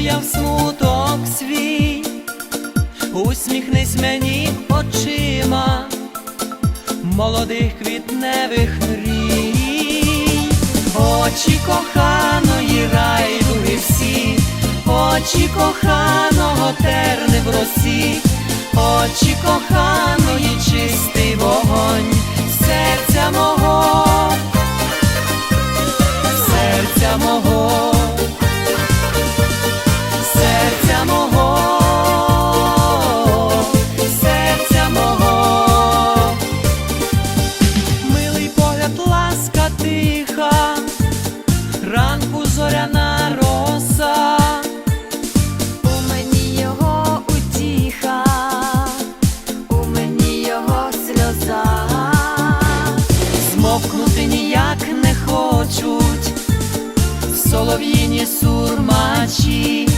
розвіяв смуток свій, усміхнись мені очима молодих квітневих мрій, очі коханої райдуги всі, очі коханого терни в росі, очі коханої чистий вогонь, серця мого, сурмачі,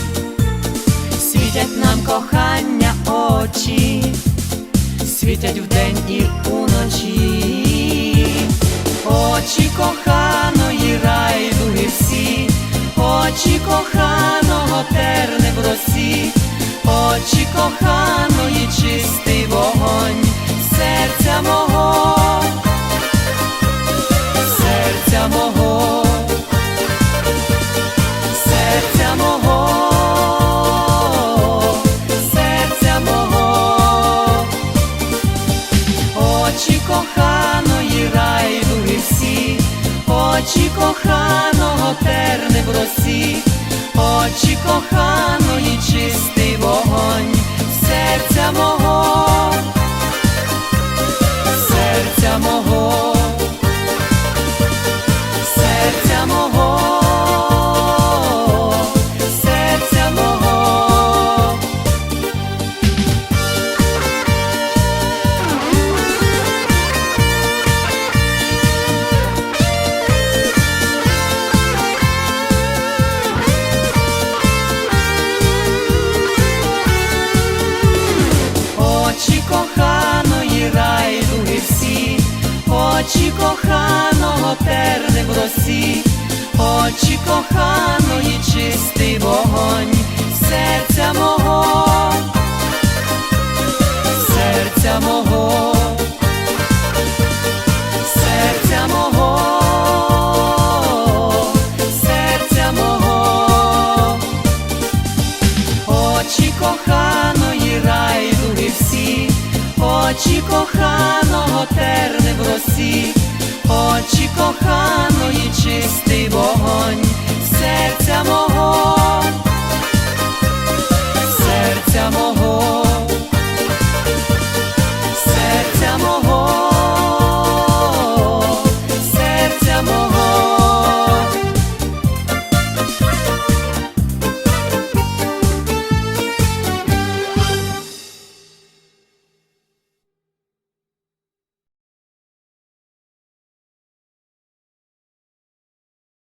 світять нам кохання очі, світять вдень і уночі, очі коханої райдуги всі, очі коханого терни в росі, очі коханої коханого терни в росі, очі коханої чистий вогонь, серця мого, очі коханої райдуги всі, очі коханого терни в росі, очі коханої, чистий вогонь, серця мого, серця мого. Очі кохані